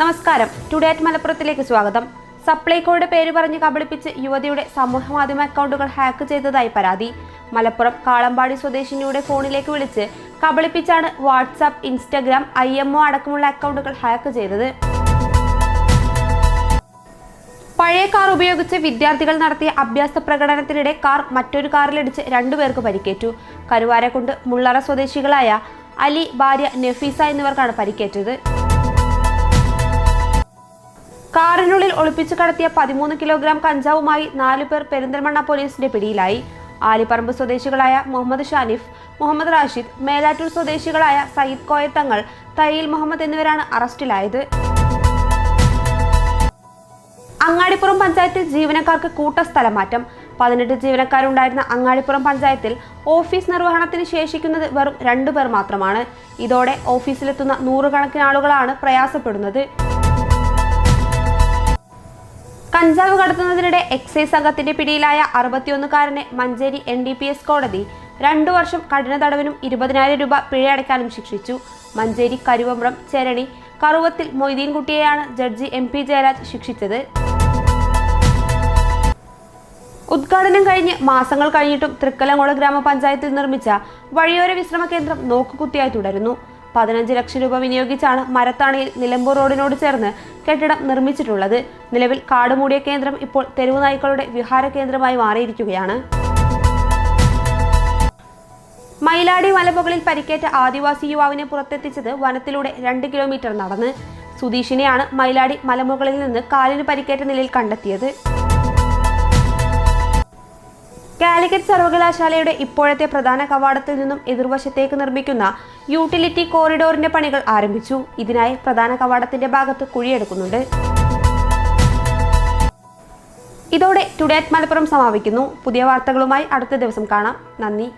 നമസ്കാരം. ടുഡേറ്റ് മലപ്പുറത്തിലേക്ക് സ്വാഗതം. സപ്ലൈകോയുടെ പേര് പറഞ്ഞ് കബളിപ്പിച്ച് യുവതിയുടെ സമൂഹമാധ്യമ അക്കൗണ്ടുകൾ ഹാക്ക് ചെയ്തതായി പരാതി. മലപ്പുറം കാളമ്പാടി സ്വദേശിനിയുടെ ഫോണിലേക്ക് വിളിച്ച് കബളിപ്പിച്ചാണ് WhatsApp Instagram I M O അടക്കമുള്ള അക്കൗണ്ടുകൾ ഹാക്ക് ചെയ്തത്. പഴയ കാർ ഉപയോഗിച്ച് വിദ്യാർത്ഥികൾ നടത്തിയ അഭ്യാസ പ്രകടനത്തിനിടെ കാർ മറ്റൊരു കാറിലിടിച്ച് രണ്ടുപേർക്ക് പരിക്കേറ്റു. കരുവാരക്കുണ്ട് മുള്ളറ സ്വദേശികളായ അലി ഭാര്യ നഫീസ എന്നിവർക്കാണ് പരിക്കേറ്റത്. കാറിനുള്ളിൽ ഒളിപ്പിച്ചു കടത്തിയ പതിമൂന്ന് കിലോഗ്രാം കഞ്ചാവുമായി നാലു പേർ പെരിന്തൽമണ്ണ പോലീസിന്റെ പിടിയിലായി. ആലിപ്പറമ്പ് സ്വദേശികളായ മുഹമ്മദ് ഷാനിഫ് മുഹമ്മദ് റാഷിദ് മേലാറ്റൂർ സ്വദേശികളായ സയ്യിദ് കോയത്തങ്ങൾ തയ്യിൽ മുഹമ്മദ് എന്നിവരാണ് അറസ്റ്റിലായത്. അങ്ങാടിപ്പുറം പഞ്ചായത്തിൽ ജീവനക്കാർക്ക് കൂട്ട സ്ഥലമാറ്റം. പതിനെട്ട് ജീവനക്കാരുണ്ടായിരുന്ന അങ്ങാടിപ്പുറം പഞ്ചായത്തിൽ ഓഫീസ് നിർവഹണത്തിന് ശേഷിക്കുന്നത് വെറും രണ്ടു പേർ മാത്രമാണ്. ഇതോടെ ഓഫീസിലെത്തുന്ന നൂറുകണക്കിന് ആളുകളാണ് പ്രയാസപ്പെടുന്നത്. കഞ്ചാവ് കടത്തുന്നതിനിടെ എക്സൈസ് സംഘത്തിന്റെ പിടിയിലായ അറുപത്തിയൊന്നുകാരനെ Manjeri N D P S കോടതി രണ്ടു വർഷം കഠിന തടവിനും ഇരുപതിനായിരം രൂപ പിഴയടയ്ക്കാനും ശിക്ഷിച്ചു. മഞ്ചേരി കരുവമ്പ്രം ചെരണി കറുവത്തിൽ മൊയ്തീൻകുട്ടിയെയാണ് ജഡ്ജി എം പി ജയരാജ് ശിക്ഷിച്ചത്. ഉദ്ഘാടനം കഴിഞ്ഞ് മാസങ്ങൾ കഴിഞ്ഞിട്ടും തൃക്കലങ്ങോട് ഗ്രാമപഞ്ചായത്തിൽ നിർമ്മിച്ച വഴിയോര വിശ്രമ കേന്ദ്രം നോക്കുകുത്തിയായി തുടരുന്നു. പതിനഞ്ച് ലക്ഷം രൂപ വിനിയോഗിച്ചാണ് മരത്താണിയിൽ നിലമ്പൂർ റോഡിനോട് ചേർന്ന് കെട്ടിടം നിർമ്മിച്ചിട്ടുള്ളത്. നിലവിൽ കാടുമൂടിയ കേന്ദ്രം ഇപ്പോൾ തെരുവു നായ്ക്കളുടെ വിഹാര കേന്ദ്രമായി മാറിയിരിക്കുകയാണ്. മയിലാടി മലമുകളിൽ പരിക്കേറ്റ ആദിവാസി യുവാവിനെ പുറത്തെത്തിച്ചത് വനത്തിലൂടെ രണ്ട് കിലോമീറ്റർ നടന്ന്. സുധീഷിനെയാണ് മയിലാടി മലമുകളിൽ നിന്ന് കാലിന് പരിക്കേറ്റ നിലയിൽ കണ്ടെത്തിയത്. കാലിക്കറ്റ് സർവകലാശാലയുടെ ഇപ്പോഴത്തെ പ്രധാന കവാടത്തിൽ നിന്നും എതിർവശത്തേക്ക് നിർമ്മിക്കുന്ന യൂട്ടിലിറ്റി കോറിഡോറിന്റെ പണികൾ ആരംഭിച്ചു. ഇതിനായി പ്രധാന കവാടത്തിന്റെ ഭാഗത്ത് കുഴിയെടുക്കുന്നുണ്ട്. ഇതോടെ ടുഡേറ്റ് മലപ്പുറം സമാപിക്കുന്നു. പുതിയ വാർത്തകളുമായി അടുത്ത ദിവസം കാണാം. നന്ദി.